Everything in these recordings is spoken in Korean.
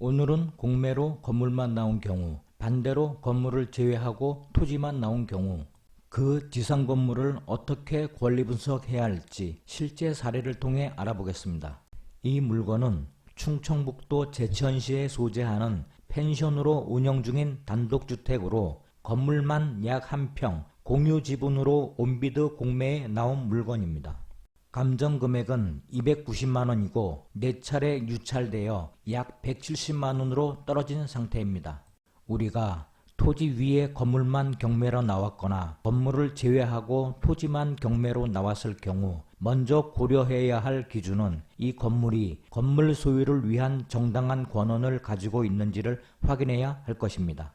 오늘은 공매로 건물만 나온 경우, 반대로 건물을 제외하고 토지만 나온 경우, 그 지상 건물을 어떻게 권리 분석해야 할지 실제 사례를 통해 알아보겠습니다. 이 물건은 충청북도 제천시에 소재하는 펜션으로 운영 중인 단독주택으로 건물만 약 한 평, 공유 지분으로 온비드 공매에 나온 물건입니다. 감정 금액은 290만 원이고 네 차례 유찰되어 약 170만 원으로 떨어진 상태입니다. 우리가 토지 위에 건물만 경매로 나왔거나 건물을 제외하고 토지만 경매로 나왔을 경우 먼저 고려해야 할 기준은 이 건물이 건물 소유를 위한 정당한 권한을 가지고 있는지를 확인해야 할 것입니다.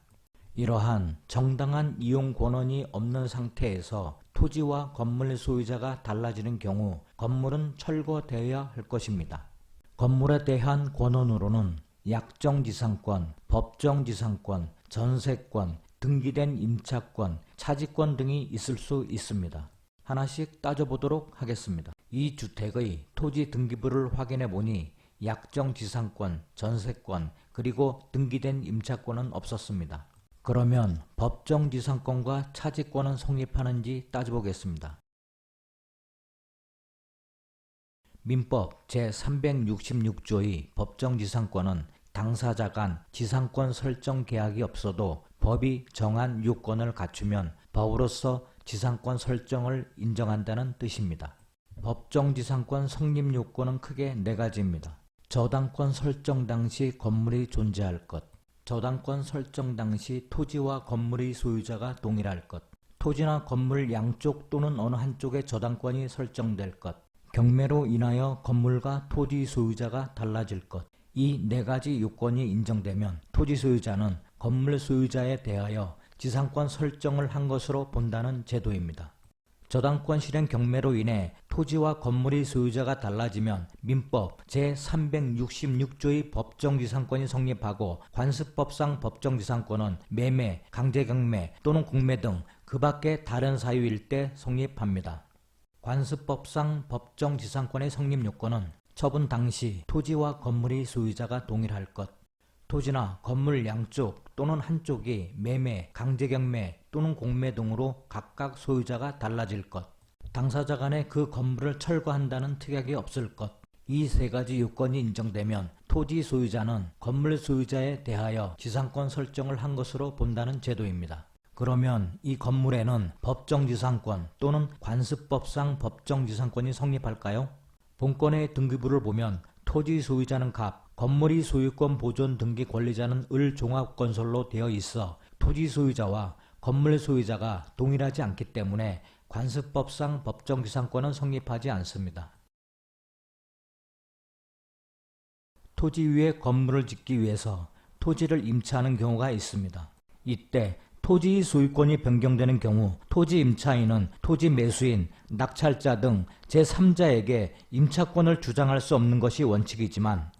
이러한 정당한 이용 권한이 없는 상태에서 토지와 건물 소유자가 달라지는 경우 건물은 철거되어야 할 것입니다. 건물에 대한 권한으로는 약정지상권, 법정지상권, 전세권, 등기된 임차권, 차지권 등이 있을 수 있습니다. 하나씩 따져보도록 하겠습니다. 이 주택의 토지 등기부를 확인해 보니 약정 지상권, 전세권, 그리고 등기된 임차권은 없었습니다. 그러면 법정지상권과 차지권은 성립하는지 따져보겠습니다. 민법 제366조의 법정지상권은 당사자 간 지상권 설정 계약이 없어도 법이 정한 요건을 갖추면 법으로서 지상권 설정을 인정한다는 뜻입니다. 법정지상권 성립 요건은 크게 네 가지입니다. 저당권 설정 당시 건물이 존재할 것, 저당권 설정 당시 토지와 건물의 소유자가 동일할 것, 토지나 건물 양쪽 또는 어느 한쪽의 저당권이 설정될 것, 경매로 인하여 건물과 토지 소유자가 달라질 것, 이 네 가지 요건이 인정되면 토지 소유자는 건물 소유자에 대하여 지상권 설정을 한 것으로 본다는 제도입니다. 저당권 실행 경매로 인해 토지와 건물의 소유자가 달라지면 민법 제366조의 법정지상권이 성립하고 관습법상 법정지상권은 매매, 강제경매 또는 공매 등 그 밖의 다른 사유일 때 성립합니다. 관습법상 법정지상권의 성립 요건은 처분 당시 토지와 건물의 소유자가 동일할 것, 토지나 건물 양쪽 또는 한쪽이 매매, 강제경매 또는 공매 등으로 각각 소유자가 달라질 것, 당사자 간에 그 건물을 철거한다는 특약이 없을 것, 이 세 가지 요건이 인정되면 토지 소유자는 건물 소유자에 대하여 지상권 설정을 한 것으로 본다는 제도입니다. 그러면 이 건물에는 법정지상권 또는 관습법상 법정지상권이 성립할까요? 본건의 등기부를 보면 토지 소유자는 갑, 건물이 소유권 보존 등기 권리자는 을 종합건설로 되어 있어 토지 소유자와 건물 소유자가 동일하지 않기 때문에 관습법상 법정지상권은 성립하지 않습니다. 토지 위에 건물을 짓기 위해서 토지를 임차하는 경우가 있습니다. 이때 토지 소유권이 변경되는 경우 토지 임차인은 토지 매수인, 낙찰자 등 제3자에게 임차권을 주장할 수 없는 것이 원칙이지만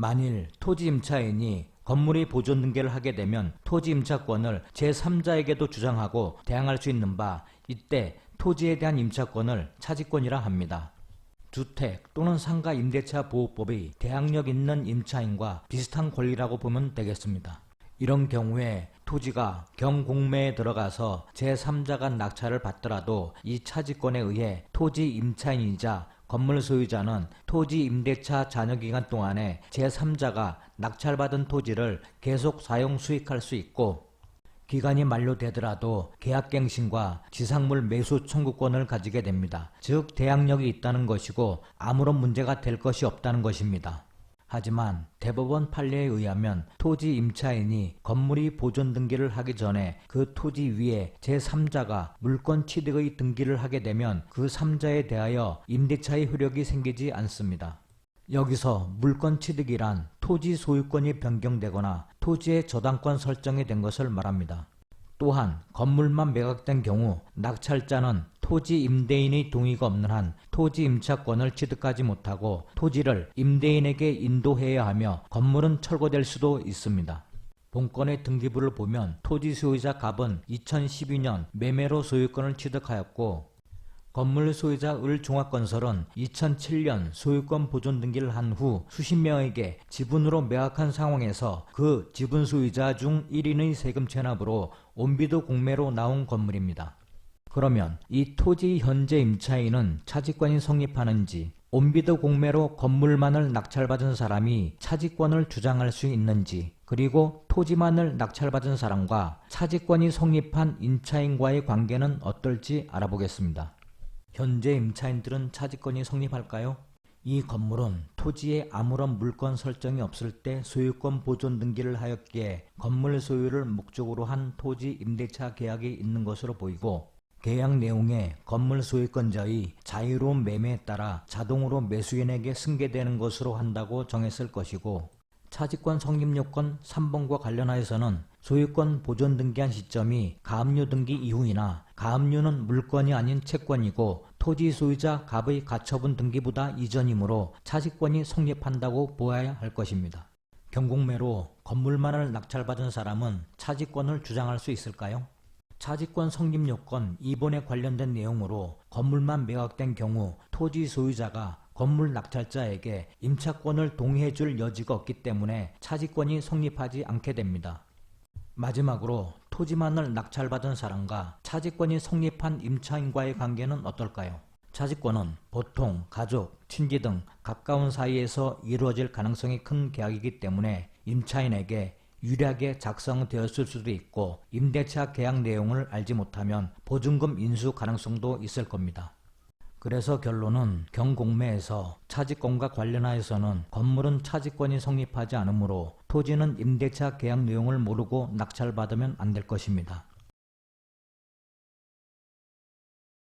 만일 토지 임차인이 건물이 보존 등기를 하게 되면 토지 임차권을 제3자에게도 주장하고 대항할 수 있는 바 이때 토지에 대한 임차권을 차지권이라 합니다. 주택 또는 상가 임대차 보호법의 대항력 있는 임차인과 비슷한 권리라고 보면 되겠습니다. 이런 경우에 토지가 경공매에 들어가서 제3자가 낙찰을 받더라도 이 차지권에 의해 토지 임차인이자 건물 소유자는 토지 임대차 잔여 기간 동안에 제3자가 낙찰받은 토지를 계속 사용 수익할 수 있고 기간이 만료되더라도 계약갱신과 지상물 매수 청구권을 가지게 됩니다. 즉 대항력이 있다는 것이고 아무런 문제가 될 것이 없다는 것입니다. 하지만 대법원 판례에 의하면 토지 임차인이 건물이 보존 등기를 하기 전에 그 토지 위에 제3자가 물권 취득의 등기를 하게 되면 그 3자에 대하여 임대차의 효력이 생기지 않습니다. 여기서 물권 취득이란 토지 소유권이 변경되거나 토지의 저당권 설정이 된 것을 말합니다. 또한 건물만 매각된 경우 낙찰자는 토지 임대인의 동의가 없는 한 토지 임차권을 취득하지 못하고 토지를 임대인에게 인도해야 하며 건물은 철거될 수도 있습니다. 본건의 등기부를 보면 토지 소유자 갑은 2012년 매매로 소유권을 취득하였고 건물 소유자 을종합건설은 2007년 소유권 보존 등기를 한 후 수십 명에게 지분으로 매각한 상황에서 그 지분 소유자 중 1인의 세금 체납으로 온비도 공매로 나온 건물입니다. 그러면 이 토지 현재 임차인은 차지권이 성립하는지 온비도 공매로 건물만을 낙찰받은 사람이 차지권을 주장할 수 있는지 그리고 토지만을 낙찰받은 사람과 차지권이 성립한 임차인과의 관계는 어떨지 알아보겠습니다. 현재 임차인들은 차지권이 성립할까요? 이 건물은 토지에 아무런 물건 설정이 없을 때 소유권 보존 등기를 하였기에 건물 소유를 목적으로 한 토지 임대차 계약이 있는 것으로 보이고 계약 내용에 건물 소유권자의 자유로운 매매에 따라 자동으로 매수인에게 승계되는 것으로 한다고 정했을 것이고 차지권 성립 요건 3번과 관련하여서는 소유권 보존 등기한 시점이 가압류 등기 이후이나 가압류는 물건이 아닌 채권이고 토지 소유자 갑의 가처분 등기보다 이전이므로 차지권이 성립한다고 보아야 할 것입니다. 경공매로 건물만을 낙찰받은 사람은 차지권을 주장할 수 있을까요? 차지권 성립 요건 2번에 관련된 내용으로 건물만 매각된 경우 토지 소유자가 건물 낙찰자에게 임차권을 동의해 줄 여지가 없기 때문에 차지권이 성립하지 않게 됩니다. 마지막으로 토지만을 낙찰받은 사람과 차지권이 성립한 임차인과의 관계는 어떨까요? 차지권은 보통 가족, 친지 등 가까운 사이에서 이루어질 가능성이 큰 계약이기 때문에 임차인에게 유리하게 작성되었을 수도 있고 임대차 계약 내용을 알지 못하면 보증금 인수 가능성도 있을 겁니다. 그래서 결론은 경공매에서 차지권과 관련하여서는 건물은 차지권이 성립하지 않으므로 토지는 임대차 계약 내용을 모르고 낙찰받으면 안 될 것입니다.